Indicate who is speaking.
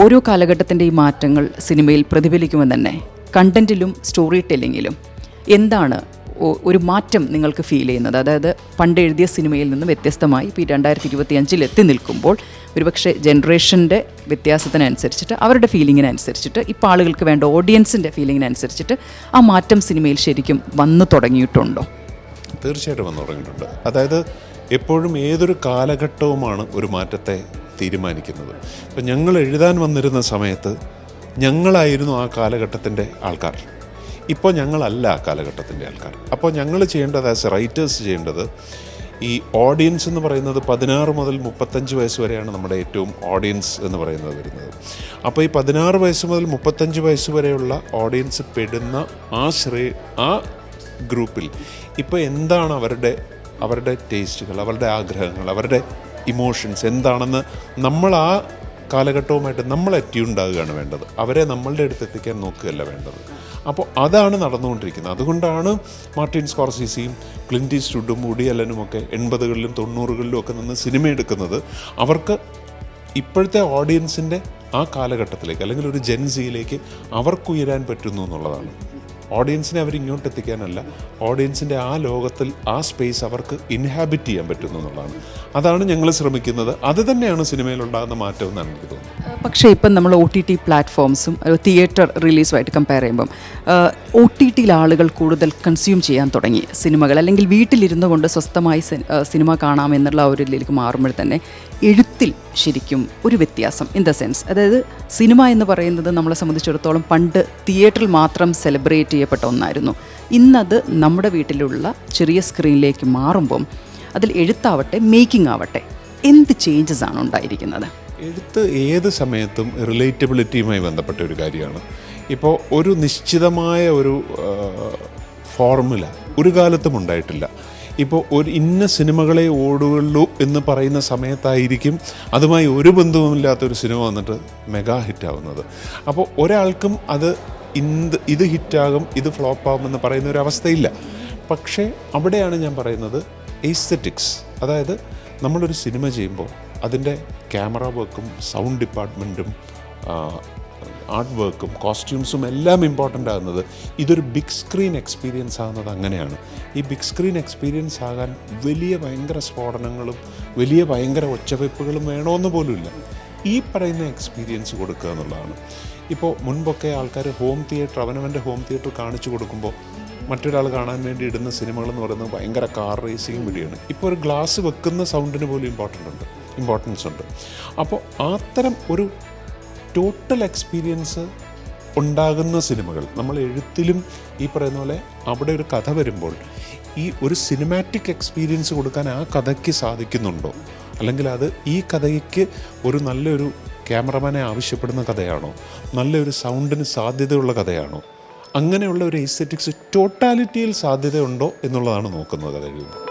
Speaker 1: ഓരോ കാലഘട്ടത്തിന്റെയും മാറ്റങ്ങൾ സിനിമയിൽ പ്രതിഫലിക്കുമെന്ന് തന്നെ കണ്ടന്റിലും സ്റ്റോറി ടെല്ലിങ്ങിലും എന്താണ് ഒരു മാറ്റം നിങ്ങൾക്ക് ഫീൽ ചെയ്യുന്നത്? അതായത് പണ്ട് എഴുതിയ സിനിമയിൽ നിന്ന് വ്യത്യസ്തമായി ഇപ്പോൾ ഈ രണ്ടായിരത്തി ഇരുപത്തി അഞ്ചിൽ എത്തി നിൽക്കുമ്പോൾ ഒരുപക്ഷെ ജനറേഷന്റെ വ്യത്യാസത്തിനനുസരിച്ചിട്ട് അവരുടെ ഫീലിങ്ങിനനുസരിച്ചിട്ട് ഇപ്പോൾ ആളുകൾക്ക് വേണ്ട ഓഡിയൻസിന്റെ ഫീലിങ്ങിനനുസരിച്ചിട്ട് ആ മാറ്റം സിനിമയിൽ ശരിക്കും വന്നു തുടങ്ങിയിട്ടുണ്ടോ?
Speaker 2: തീർച്ചയായിട്ടും വന്നു തുടങ്ങിയിട്ടുണ്ട്. അതായത് എപ്പോഴും ഏതൊരു കാലഘട്ടവുമാണ് ഒരു മാറ്റത്തെ തീരുമാനിക്കുന്നത്. അപ്പം ഞങ്ങൾ എഴുതാൻ വന്നിരുന്ന സമയത്ത് ഞങ്ങളായിരുന്നു ആ കാലഘട്ടത്തിന്റെ ആൾക്കാർ. ഇപ്പോൾ ഞങ്ങളല്ല ആ കാലഘട്ടത്തിന്റെ ആൾക്കാർ. അപ്പോൾ ഞങ്ങൾ ചെയ്യേണ്ടത് ആസ് റൈറ്റേഴ്സ് ചെയ്യേണ്ടത് ഈ ഓഡിയൻസ് എന്ന് പറയുന്നത് പതിനാറ് മുതൽ മുപ്പത്തഞ്ച് വയസ്സ് വരെയാണ് നമ്മുടെ ഏറ്റവും ഓഡിയൻസ് എന്ന് പറയുന്നത് വരുന്നത്. അപ്പോൾ ഈ പതിനാറ് വയസ്സ് മുതൽ മുപ്പത്തഞ്ച് വയസ്സ് വരെയുള്ള ഓഡിയൻസ് പെടുന്ന ആ ശ്രേ ആ ഗ്രൂപ്പിൽ ഇപ്പോൾ എന്താണ് അവരുടെ അവരുടെ ടേസ്റ്റുകൾ അവരുടെ ആഗ്രഹങ്ങൾ അവരുടെ ഇമോഷൻസ് എന്താണെന്ന് നമ്മൾ ആ കാലഘട്ടവുമായിട്ട് നമ്മൾ അറ്റ്യൂണ്ടാകുകയാണ് വേണ്ടത്. അവരെ നമ്മളുടെ അടുത്ത് എത്തിക്കാൻ നോക്കുകയല്ല വേണ്ടത്. അപ്പോൾ അതാണ് നടന്നുകൊണ്ടിരിക്കുന്നത്. അതുകൊണ്ടാണ് മാർട്ടിൻ സ്കോർസീസിയും ക്ലിന്റി സ്റ്റുഡും ഉടി അല്ലനും ഒക്കെ എൺപതുകളിലും തൊണ്ണൂറുകളിലും ഒക്കെ നിന്ന് സിനിമ എടുക്കുന്നത്. അവർക്ക് ഇപ്പോഴത്തെ ഓഡിയൻസിന്റെ ആ കാലഘട്ടത്തിലേക്ക് അല്ലെങ്കിൽ ഒരു ജെൻസിയിലേക്ക് അവർക്കുയരാൻ പറ്റുന്നു എന്നുള്ളതാണ്. ഓഡിയൻസിനെ അവർ ഇങ്ങോട്ട് എത്തിക്കാനല്ല ഓഡിയൻസിന്റെ ആ ലോകത്തിൽ ആ സ്പേസ് അവർക്ക് ഇൻഹാബിറ്റ് ചെയ്യാൻ പറ്റുന്നു എന്നുള്ളതാണ്. അതാണ് ഞങ്ങൾ ശ്രമിക്കുന്നത്. അത് തന്നെയാണ് സിനിമയിലുണ്ടാകുന്ന മാറ്റം എന്നാണ് എനിക്ക് തോന്നുന്നത്.
Speaker 1: പക്ഷേ ഇപ്പം നമ്മൾ ഒ ടി ടി പ്ലാറ്റ്ഫോംസും തിയേറ്റർ റിലീസുമായിട്ട് കമ്പയർ ചെയ്യുമ്പം ഒ ടി ടിയിൽ ആളുകൾ കൂടുതൽ കൺസ്യൂം ചെയ്യാൻ തുടങ്ങി. സിനിമകൾ അല്ലെങ്കിൽ വീട്ടിലിരുന്നു കൊണ്ട് സ്വസ്ഥമായി സിനിമ കാണാമെന്നുള്ള ഒരു ഇതിലേക്ക് മാറുമ്പോൾ തന്നെ എഴുത്തിൽ ശരിക്കും ഒരു വ്യത്യാസം. ഇൻ ദ സെൻസ് അതായത് സിനിമ എന്ന് പറയുന്നത് നമ്മളെ സംബന്ധിച്ചിടത്തോളം പണ്ട് തിയേറ്ററിൽ മാത്രം സെലിബ്രേറ്റ് ചെയ്യപ്പെട്ട ഒന്നായിരുന്നു. ഇന്നത് നമ്മുടെ വീട്ടിലുള്ള ചെറിയ സ്ക്രീനിലേക്ക് മാറുമ്പം അതിൽ എഴുത്താവട്ടെ മേക്കിംഗ് ആവട്ടെ എന്ത് ചേഞ്ചസ് ആണ് ഉണ്ടായിരിക്കുന്നത്?
Speaker 2: എഴുത്ത് ഏത് സമയത്തും റിലേറ്റബിലിറ്റിയുമായി ബന്ധപ്പെട്ട ഒരു കാര്യമാണ്. ഇപ്പോൾ ഒരു നിശ്ചിതമായ ഒരു ഫോർമുല ഒരു കാലത്തും ഉണ്ടായിട്ടില്ല. ഇപ്പോൾ ഒരു ഇന്ന സിനിമകളെ ഓടുകയുള്ളൂ എന്ന് പറയുന്ന സമയത്തായിരിക്കും അതുമായി ഒരു ബന്ധവുമില്ലാത്തൊരു സിനിമ വന്നിട്ട് മെഗാ ഹിറ്റാവുന്നത്. അപ്പോൾ ഒരാൾക്കും അത് ഇന്ത് ഇത് ഹിറ്റാകും ഇത് ഫ്ലോപ്പാകും എന്ന് പറയുന്ന ഒരു അവസ്ഥയില്ല. പക്ഷേ അവിടെയാണ് ഞാൻ പറയുന്നത് എസ്തറ്റിക്സ് അതായത് നമ്മളൊരു സിനിമ ചെയ്യുമ്പോൾ അതിന്റെ ക്യാമറ വർക്കും സൗണ്ട് ഡിപ്പാർട്ട്മെന്റും ആർട്ട് വർക്കും കോസ്റ്റ്യൂംസും എല്ലാം ഇമ്പോർട്ടന്റ് ആകുന്നത് ഇതൊരു ബിഗ് സ്ക്രീൻ എക്സ്പീരിയൻസ് ആകുന്നത് അങ്ങനെയാണ്. ഈ ബിഗ് സ്ക്രീൻ എക്സ്പീരിയൻസ് ആകാൻ വലിയ ഭയങ്കര സ്ഫോടനങ്ങളും വലിയ ഭയങ്കര ഒച്ചവെപ്പുകളും വേണമെന്ന് പോലുമില്ല. ഈ പറയുന്ന എക്സ്പീരിയൻസ് കൊടുക്കുക എന്നുള്ളതാണ്. ഇപ്പോൾ മുൻപൊക്കെ ആൾക്കാർ ഹോം തിയേറ്റർ അവനവന്റെ ഹോം തിയേറ്റർ കാണിച്ചു കൊടുക്കുമ്പോൾ മറ്റൊരാൾ കാണാൻ വേണ്ടി ഇടുന്ന സിനിമകൾ എന്ന് പറയുന്നത് ഭയങ്കര കാർ റേസിംഗ് വഴിയാണ് ഇപ്പോൾ ഒരു ഗ്ലാസ് വെക്കുന്ന സൗണ്ടിന് പോലും ഇമ്പോർട്ടന്റ് ഉണ്ട്. ഇമ്പോർട്ടൻസ് ഉണ്ട്. അപ്പോൾ അത്തരം ഒരു ടോട്ടൽ എക്സ്പീരിയൻസ് ഉണ്ടാകുന്ന സിനിമകൾ നമ്മൾ എഴുത്തിലും ഈ പറയുന്ന പോലെ അവിടെ ഒരു കഥ വരുമ്പോൾ ഈ ഒരു സിനിമാറ്റിക് എക്സ്പീരിയൻസ് കൊടുക്കാൻ ആ കഥയ്ക്ക് സാധിക്കുന്നുണ്ടോ? അല്ലെങ്കിൽ അത് ഈ കഥയ്ക്ക് ഒരു നല്ലൊരു ക്യാമറമാനെ ആവശ്യപ്പെടുന്ന കഥയാണോ? നല്ലൊരു സൗണ്ടിന് സാധ്യതയുള്ള കഥയാണോ? അങ്ങനെയുള്ള ഒരു എസ്തെറ്റിക്സ് ടോട്ടാലിറ്റിയിൽ സാധ്യതയുണ്ടോ എന്നുള്ളതാണ് നോക്കുന്നത് കഥ